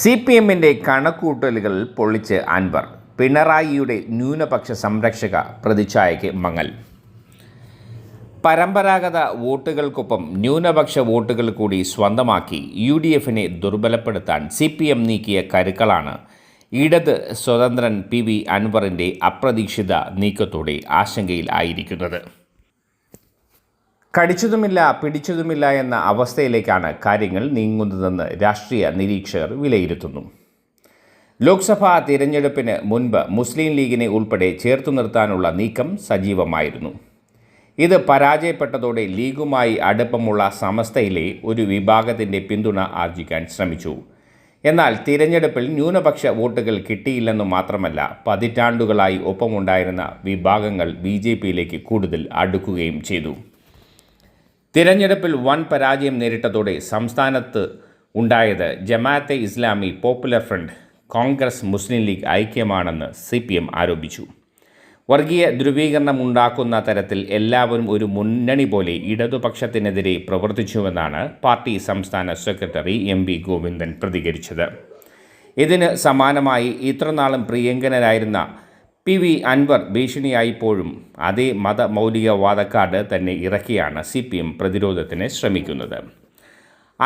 C P എമ്മിന്റെ കണക്കൂട്ടലുകൾ പൊളിച്ച് അൻവർ പിണറായിയുടെ ന്യൂനപക്ഷ സംരക്ഷക പ്രതിച്ഛായയ്ക്ക് മങ്ങൽ. പരമ്പരാഗത വോട്ടുകൾക്കൊപ്പം ന്യൂനപക്ഷ വോട്ടുകൾ കൂടി സ്വന്തമാക്കി യു ഡി എഫിനെ ദുർബലപ്പെടുത്താൻ സി പി എം നീക്കിയ കരുക്കളാണ് ഇടത് സ്വതന്ത്രൻ പി വി അൻവറിന്റെ അപ്രതീക്ഷിത നീക്കത്തോടെ ആശങ്കയിൽ ആയിരിക്കുന്നത്. കടിച്ചതുമില്ല പിടിച്ചതുമില്ല എന്ന അവസ്ഥയിലേക്കാണ് കാര്യങ്ങൾ നീങ്ങുന്നതെന്ന് രാഷ്ട്രീയ നിരീക്ഷകർ വിലയിരുത്തുന്നു. ലോക്സഭാ തിരഞ്ഞെടുപ്പിന് മുൻപ് മുസ്ലിം ലീഗിനെ ഉൾപ്പെടെ ചേർത്തു നിർത്താനുള്ള നീക്കം സജീവമായിരുന്നു. ഇത് പരാജയപ്പെട്ടതോടെ ലീഗുമായി അടുപ്പമുള്ള സമസ്തയിലെ ഒരു വിഭാഗത്തിന്റെ പിന്തുണ ആർജിക്കാൻ ശ്രമിച്ചു. എന്നാൽ തിരഞ്ഞെടുപ്പിൽ ന്യൂനപക്ഷ വോട്ടുകൾ കിട്ടിയില്ലെന്നു മാത്രമല്ല പതിറ്റാണ്ടുകളായി ഒപ്പമുണ്ടായിരുന്ന വിഭാഗങ്ങൾ ബി ജെ പിയിലേക്ക് കൂടുതൽ അടുക്കുകയും ചെയ്തു. തിരഞ്ഞെടുപ്പിൽ വൻ പരാജയം നേരിട്ടതോടെ സംസ്ഥാനത്ത് ഉണ്ടായത് ജമാഅത്തെ ഇസ്ലാമി പോപ്പുലർ ഫ്രണ്ട് കോൺഗ്രസ് മുസ്ലിം ലീഗ് ഐക്യമാണെന്ന് സി പി എം ആരോപിച്ചു. വർഗീയ ധ്രുവീകരണം ഉണ്ടാക്കുന്ന തരത്തിൽ എല്ലാവരും ഒരു മുന്നണി പോലെ ഇടതുപക്ഷത്തിനെതിരെ പ്രവർത്തിച്ചുവെന്നാണ് പാർട്ടി സംസ്ഥാന സെക്രട്ടറി എം വി ഗോവിന്ദൻ പ്രതികരിച്ചത്. ഇതിന് സമാനമായി ഇത്രനാളും പ്രിയങ്കരനായിരുന്ന പി വി അൻവർ ഭീഷണിയായിപ്പോഴും അതേ മതമൗലികവാദക്കാർഡ് തന്നെ ഇറക്കിയാണ് സി പി എം പ്രതിരോധത്തിന് ശ്രമിക്കുന്നത്.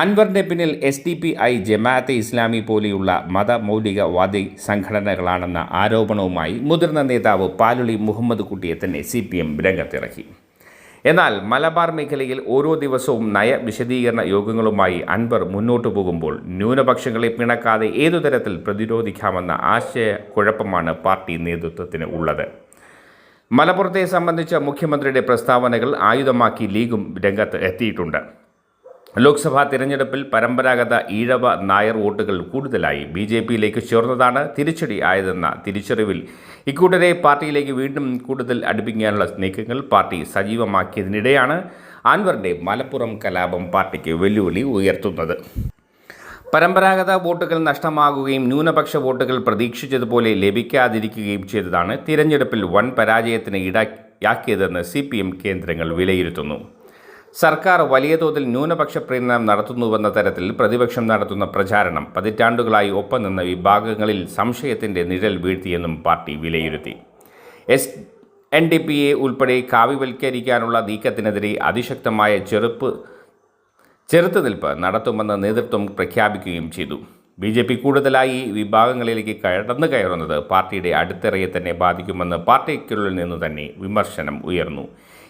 അൻവറിന്റെ പിന്നിൽ S D P I Jamaat-e Islami പോലെയുള്ള മതമൗലികവാദി സംഘടനകളാണെന്ന ആരോപണവുമായി മുതിർന്ന നേതാവ് പാലുളി മുഹമ്മദ് കുട്ടിയെ തന്നെ സി പി എം രംഗത്തിറക്കി. എന്നാൽ മലബാർ മേഖലയിൽ ഓരോ ദിവസവും നയ വിശദീകരണ യോഗങ്ങളുമായി അൻവർ മുന്നോട്ടു പോകുമ്പോൾ ന്യൂനപക്ഷങ്ങളെ പിണക്കാതെ ഏതു തരത്തിൽ പ്രതിരോധിക്കാമെന്ന ആശയക്കുഴപ്പമാണ് പാർട്ടി നേതൃത്വത്തിന് ഉള്ളത്. മലപ്പുറത്തെ സംബന്ധിച്ച മുഖ്യമന്ത്രിയുടെ പ്രസ്താവനകൾ ആയുധമാക്കി ലീഗും രംഗത്ത് എത്തിയിട്ടുണ്ട്. ലോക്സഭാ തിരഞ്ഞെടുപ്പിൽ പരമ്പരാഗത ഈഴവ നായർ വോട്ടുകൾ കൂടുതലായി. ബി ജെ പിയിലേക്ക് ചേർന്നതാണ് തിരിച്ചടി ആയതെന്ന തിരിച്ചറിവിൽ. ഇക്കൂട്ടരെ പാർട്ടിയിലേക്ക് വീണ്ടും കൂടുതൽ അടുപ്പിക്കാനുള്ള നീക്കങ്ങൾ പാർട്ടി സജീവമാക്കിയതിനിടെയാണ് അൻവറിന്റെ മലപ്പുറം കലാപം പാർട്ടിക്ക് വെല്ലുവിളി ഉയർത്തുന്നത്. പരമ്പരാഗത വോട്ടുകൾ നഷ്ടമാകുകയും ന്യൂനപക്ഷ വോട്ടുകൾ പ്രതീക്ഷിച്ചതുപോലെ ലഭിക്കാതിരിക്കുകയും ചെയ്തതാണ് തിരഞ്ഞെടുപ്പിൽ വൻ പരാജയത്തിന് ഇടയാക്കിയതെന്ന് സി കേന്ദ്രങ്ങൾ വിലയിരുത്തുന്നു. സർക്കാർ വലിയ തോതിൽ ന്യൂനപക്ഷ പ്രീണനം നടത്തുന്നുവെന്ന തരത്തിൽ പ്രതിപക്ഷം നടത്തുന്ന പ്രചാരണം പതിറ്റാണ്ടുകളായി ഒപ്പം നിന്ന വിഭാഗങ്ങളിൽ സംശയത്തിന്റെ നിഴൽ വീഴ്ത്തിയെന്നും പാർട്ടി വിലയിരുത്തി. S N D P A ഉൾപ്പെടെ കാവ്യവൽക്കരിക്കാനുള്ള നീക്കത്തിനെതിരെ അതിശക്തമായ ചെറുപ്പ് ചെറുത്തുനിൽപ്പ് നടത്തുമെന്ന് നേതൃത്വം പ്രഖ്യാപിക്കുകയും ചെയ്തു. ബി ജെ പി കൂടുതലായി വിഭാഗങ്ങളിലേക്ക് കടന്നു കയറുന്നത് പാർട്ടിയുടെ അടിത്തറയെ തന്നെ ബാധിക്കുമെന്ന് പാർട്ടിക്കുള്ളിൽ നിന്ന് തന്നെ വിമർശനം ഉയർന്നു.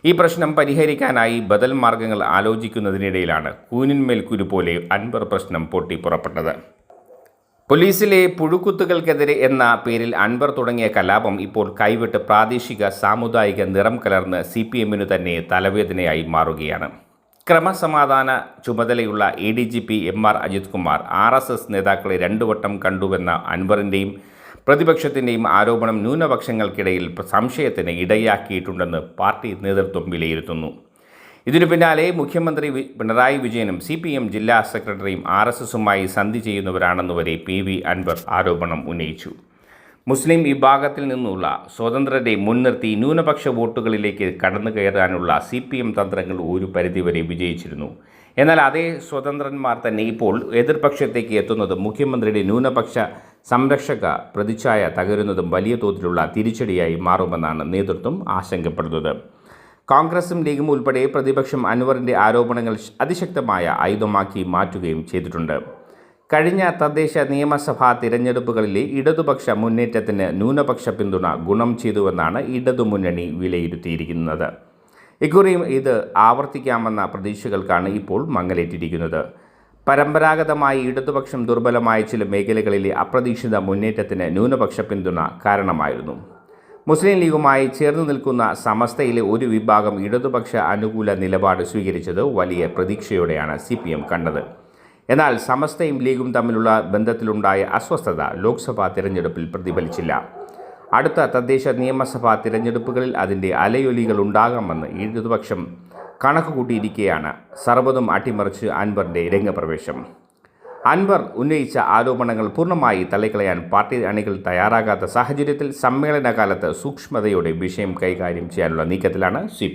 ഈ പ്രശ്നം പരിഹരിക്കാനായി ബദൽ മാർഗങ്ങൾ ആലോചിക്കുന്നതിനിടയിലാണ് കൂനിന്മേൽ കുരു പോലെ അൻവർ പ്രശ്നം പൊട്ടി പുറപ്പെട്ടത്. പോലീസിലെ പുഴുക്കുത്തുകൾക്കെതിരെ എന്ന പേരിൽ അൻവർ തുടങ്ങിയ കലാപം ഇപ്പോൾ കൈവിട്ട് പ്രാദേശിക സാമുദായിക നിറം കലർന്ന് സി പി എമ്മിനു തന്നെ തലവേദനയായി മാറുകയാണ്. ക്രമസമാധാന ചുമതലയുള്ള A D G P M R Ajith Kumar R S S നേതാക്കളെ രണ്ടു വട്ടം കണ്ടുവെന്ന അൻവറിന്റെയും പ്രതിപക്ഷത്തിന്റെയും ആരോപണം ന്യൂനപക്ഷങ്ങൾക്കിടയിൽ സംശയത്തിന് ഇടയാക്കിയിട്ടുണ്ടെന്ന് പാർട്ടി നേതൃത്വം വിലയിരുത്തുന്നു. ഇതിനു പിന്നാലെ മുഖ്യമന്ത്രി പിണറായി വിജയനും സി പി എം ജില്ലാ സെക്രട്ടറിയും ആർ എസ് എസുമായി സന്ധി ചെയ്യുന്നവരാണെന്ന് വരെ പി വി അൻവർ ആരോപണം ഉന്നയിച്ചു. മുസ്ലിം വിഭാഗത്തിൽ നിന്നുള്ള സ്വതന്ത്രരെ മുൻനിർത്തി ന്യൂനപക്ഷ വോട്ടുകളിലേക്ക് കടന്നു കയറാനുള്ള സി പി എം തന്ത്രങ്ങൾ ഒരു പരിധിവരെ വിജയിച്ചിരുന്നു. എന്നാൽ അതേ സ്വതന്ത്രന്മാർ തന്നെ ഇപ്പോൾ എതിർപക്ഷത്തേക്ക് എത്തുന്നത് മുഖ്യമന്ത്രിയുടെ ന്യൂനപക്ഷ സംരക്ഷക പ്രതിച്ഛായ തകരുന്നതും വലിയ തോതിലുള്ള തിരിച്ചടിയായി മാറുമെന്നാണ് നേതൃത്വം ആശങ്കപ്പെടുന്നത്. കോൺഗ്രസും ലീഗും ഉൾപ്പെടെ പ്രതിപക്ഷം അൻവറിന്റെ ആരോപണങ്ങൾ അതിശക്തമായ ആയുധമാക്കി മാറ്റുകയും ചെയ്തിട്ടുണ്ട്. കഴിഞ്ഞ തദ്ദേശ നിയമസഭാ തിരഞ്ഞെടുപ്പുകളിലെ ഇടതുപക്ഷ മുന്നേറ്റത്തിന് ന്യൂനപക്ഷ പിന്തുണ ഗുണം ചെയ്തുവെന്നാണ് ഇടതുമുന്നണി വിലയിരുത്തിയിരിക്കുന്നത്. ഇക്കുറിയും ഇത് ആവർത്തിക്കാമെന്ന പ്രതീക്ഷകൾക്കാണ് ഇപ്പോൾ മങ്ങലേറ്റിരിക്കുന്നത്. പരമ്പരാഗതമായി ഇടതുപക്ഷം ദുർബലമായ ചില മേഖലകളിലെ അപ്രതീക്ഷിത മുന്നേറ്റത്തിന് ന്യൂനപക്ഷ പിന്തുണ കാരണമായിരുന്നു. മുസ്ലിം ലീഗുമായി ചേർന്നു നിൽക്കുന്ന സമസ്തയിലെ ഒരു വിഭാഗം ഇടതുപക്ഷ അനുകൂല നിലപാട് സ്വീകരിച്ചത് വലിയ പ്രതീക്ഷയോടെയാണ് സി പി എം കണ്ടത്. എന്നാൽ സമസ്തയും ലീഗും തമ്മിലുള്ള ബന്ധത്തിലുണ്ടായ അസ്വസ്ഥത ലോക്സഭാ തിരഞ്ഞെടുപ്പിൽ പ്രതിഫലിച്ചില്ല. അടുത്ത തദ്ദേശ നിയമസഭാ തിരഞ്ഞെടുപ്പുകളിൽ അതിന്റെ അലയൊലികൾ ഉണ്ടാകാമെന്ന് ഇടതുപക്ഷം കണക്കുകൂട്ടിയിരിക്കെയാണ് സർവതും അട്ടിമറിച്ച് അൻവറിന്റെ രംഗപ്രവേശം. അൻവർ ഉന്നയിച്ച ആരോപണങ്ങൾ പൂർണമായി തള്ളിക്കളയാൻ പാർട്ടി അണികൾ തയ്യാറാകാത്ത സാഹചര്യത്തിൽ സമ്മേളനകാലത്ത് സൂക്ഷ്മതയോടെ വിഷയം കൈകാര്യം ചെയ്യാനുള്ള നീക്കത്തിലാണ് സി